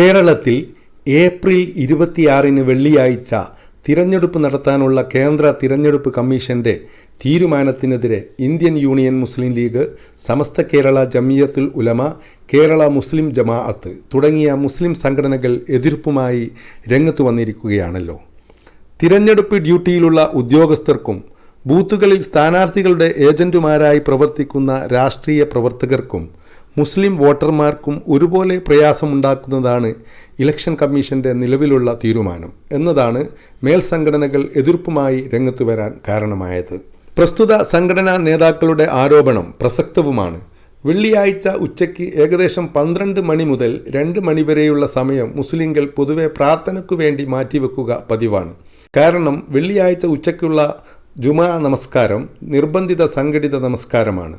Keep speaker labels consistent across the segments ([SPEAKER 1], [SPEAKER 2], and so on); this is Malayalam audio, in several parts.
[SPEAKER 1] കേരളത്തിൽ ഏപ്രിൽ ഇരുപത്തിയാറിന് വെള്ളിയാഴ്ച തിരഞ്ഞെടുപ്പ് നടത്താനുള്ള കേന്ദ്ര തിരഞ്ഞെടുപ്പ് കമ്മീഷന്റെ തീരുമാനത്തിനെതിരെ Indian Union Muslim League Samastha Kerala Jamiyyathul Ulama Kerala Muslim Jamaath തുടങ്ങിയ മുസ്ലിം സംഘടനകൾ എതിർപ്പുമായി രംഗത്തു വന്നിരിക്കുകയാണല്ലോ. തിരഞ്ഞെടുപ്പ് ഡ്യൂട്ടിയിലുള്ള ഉദ്യോഗസ്ഥർക്കും ബൂത്തുകളിൽ സ്ഥാനാർത്ഥികളുടെ ഏജന്റുമാരായി പ്രവർത്തിക്കുന്ന രാഷ്ട്രീയ പ്രവർത്തകർക്കും മുസ്ലിം വോട്ടർമാർക്കും ഒരുപോലെ പ്രയാസമുണ്ടാക്കുന്നതാണ് ഇലക്ഷൻ കമ്മീഷന്റെ നിലവിലുള്ള തീരുമാനം എന്നതാണ് മേൽസംഘടനകൾ എതിർപ്പുമായി രംഗത്ത് വരാൻ കാരണമായത്. പ്രസ്തുത സംഘടനാ നേതാക്കളുടെ ആരോപണം പ്രസക്തവുമാണ്. വെള്ളിയാഴ്ച ഉച്ചയ്ക്ക് ഏകദേശം പന്ത്രണ്ട് മണി മുതൽ രണ്ട് മണിവരെയുള്ള സമയം മുസ്ലിങ്ങൾ പൊതുവെ പ്രാർത്ഥനയ്ക്കു വേണ്ടി മാറ്റിവെക്കുക പതിവാണ്. കാരണം വെള്ളിയാഴ്ച ഉച്ചയ്ക്കുള്ള ജുമാ നമസ്കാരം നിർബന്ധിത സംഘടിത നമസ്കാരമാണ്.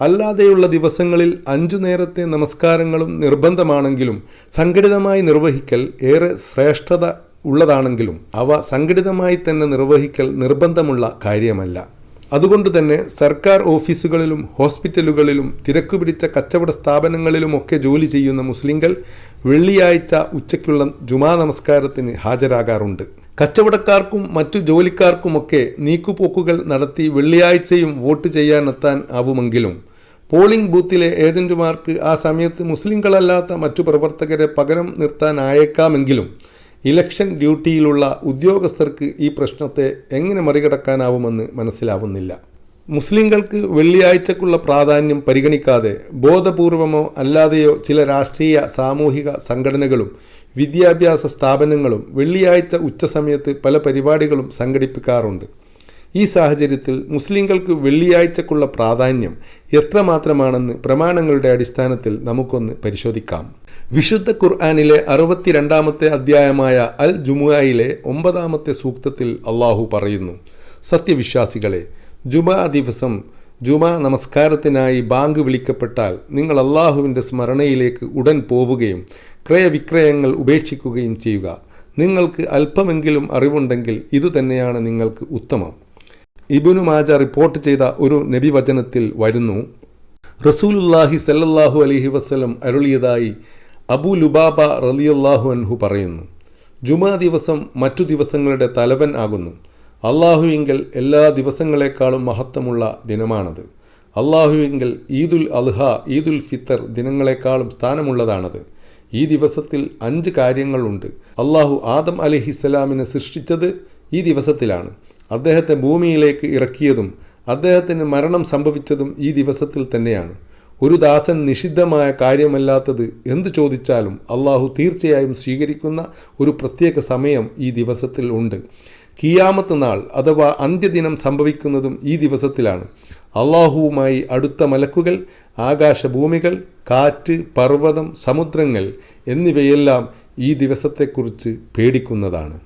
[SPEAKER 1] അല്ലാതെയുള്ള ദിവസങ്ങളിൽ അഞ്ചു നേരത്തെ നമസ്കാരങ്ങളും നിർബന്ധമാണെങ്കിലും സംഘടിതമായി നിർവഹിക്കൽ ഏറെ ശ്രേഷ്ഠത ഉള്ളതാണെങ്കിലും അവ സംഘടിതമായി തന്നെ നിർവഹിക്കൽ നിർബന്ധമുള്ള കാര്യമല്ല. അതുകൊണ്ട് തന്നെ സർക്കാർ ഓഫീസുകളിലും ഹോസ്പിറ്റലുകളിലും തിരക്കുപിടിച്ച കച്ചവട സ്ഥാപനങ്ങളിലുമൊക്കെ ജോലി ചെയ്യുന്ന മുസ്ലിങ്ങൾ വെള്ളിയാഴ്ച ഉച്ചയ്ക്കുള്ള ജുമാ നമസ്കാരത്തിന് ഹാജരാകാറുണ്ട്. കച്ചവടക്കാർക്കും മറ്റു ജോലിക്കാർക്കുമൊക്കെ നീക്കുപോക്കുകൾ നടത്തി വെള്ളിയാഴ്ചയും വോട്ട് ചെയ്യാനെത്താൻ ആവുമെങ്കിലും പോളിംഗ് ബൂത്തിലെ ഏജന്റുമാർക്ക് ആ സമയത്ത് മുസ്ലിങ്ങളല്ലാത്ത മറ്റു പ്രവർത്തകരെ പകരം നിർത്താനായേക്കാമെങ്കിലും ഇലക്ഷൻ ഡ്യൂട്ടിയിലുള്ള ഉദ്യോഗസ്ഥർക്ക് ഈ പ്രശ്നത്തെ എങ്ങനെ മറികടക്കാനാവുമെന്ന് മനസ്സിലാവുന്നില്ല. മുസ്ലിങ്ങൾക്ക് വെള്ളിയാഴ്ചക്കുള്ള പ്രാധാന്യം പരിഗണിക്കാതെ ബോധപൂർവമോ അല്ലാതെയോ ചില രാഷ്ട്രീയ സാമൂഹിക സംഘടനകളും വിദ്യാഭ്യാസ സ്ഥാപനങ്ങളും വെള്ളിയാഴ്ച ഉച്ചസമയത്ത് പല പരിപാടികളും സംഘടിപ്പിക്കാറുണ്ട്. ഈ സാഹചര്യത്തിൽ മുസ്ലിങ്ങൾക്ക് വെള്ളിയാഴ്ചക്കുള്ള പ്രാധാന്യം എത്രമാത്രമാണെന്ന് പ്രമാണങ്ങളുടെ അടിസ്ഥാനത്തിൽ നമുക്കൊന്ന് പരിശോധിക്കാം. വിശുദ്ധ ഖുർആാനിലെ അറുപത്തിരണ്ടാമത്തെ അധ്യായമായ അൽ ജുമുഅയിലെ ഒമ്പതാമത്തെ സൂക്തത്തിൽ അള്ളാഹു പറയുന്നു സത്യവിശ്വാസികളെ ജുമാ ദിവസം ജുമാ നമസ്കാരത്തിനായി ബാങ്ക് വിളിക്കപ്പെട്ടാൽ നിങ്ങൾ അള്ളാഹുവിന്റെ സ്മരണയിലേക്ക് ഉടൻ പോവുകയും ക്രയവിക്രയങ്ങൾ ഉപേക്ഷിക്കുകയും ചെയ്യുക. നിങ്ങൾക്ക് അല്പമെങ്കിലും അറിവുണ്ടെങ്കിൽ ഇതുതന്നെയാണ് നിങ്ങൾക്ക് ഉത്തമം. ഇബുനു മാജ റിപ്പോർട്ട് ചെയ്ത ഒരു നബി വചനത്തിൽ വരുന്നു റസൂലുല്ലാഹി സല്ലല്ലാഹു അലഹി വസ്ലം അരുളിയതായി അബു ലുബാബ റലിയല്ലാഹു അൻഹു പറയുന്നു ജുമാ ദിവസം മറ്റു ദിവസങ്ങളുടെ തലവൻ ആകുന്നു. അള്ളാഹുവിങ്കൽ എല്ലാ ദിവസങ്ങളെക്കാളും മഹത്വമുള്ള ദിനമാണത്. അള്ളാഹുവിങ്കൽ ഈദുൽ അൽഹ ഈദുൽ ഫിത്തർ ദിനങ്ങളെക്കാളും സ്ഥാനമുള്ളതാണത്. ഈ ദിവസത്തിൽ അഞ്ച് കാര്യങ്ങളുണ്ട്. അള്ളാഹു ആദം അലിഹിസ്സലാമിനെ സൃഷ്ടിച്ചത് ഈ ദിവസത്തിലാണ്. അദ്ദേഹത്തെ ഭൂമിയിലേക്ക് ഇറക്കിയതും അദ്ദേഹത്തിന് മരണം സംഭവിച്ചതും ഈ ദിവസത്തിൽ തന്നെയാണ്. ഒരു ദാസൻ നിഷിദ്ധമായ കാര്യമല്ലാത്തത് എന്തു ചോദിച്ചാലും അള്ളാഹു തീർച്ചയായും സ്വീകരിക്കുന്ന ഒരു പ്രത്യേക സമയം ഈ ദിവസത്തിൽ ഉണ്ട്. കിയാമത്ത് നാൾ അഥവാ അന്ത്യദിനം സംഭവിക്കുന്നതും ഈ ദിവസത്തിലാണ്. അള്ളാഹുവുമായി അടുത്ത മലക്കുകൾ ആകാശഭൂമികൾ കാറ്റ് പർവതം സമുദ്രങ്ങൾ എന്നിവയെല്ലാം ഈ ദിവസത്തെക്കുറിച്ച് പേടിക്കുന്നതാണ്.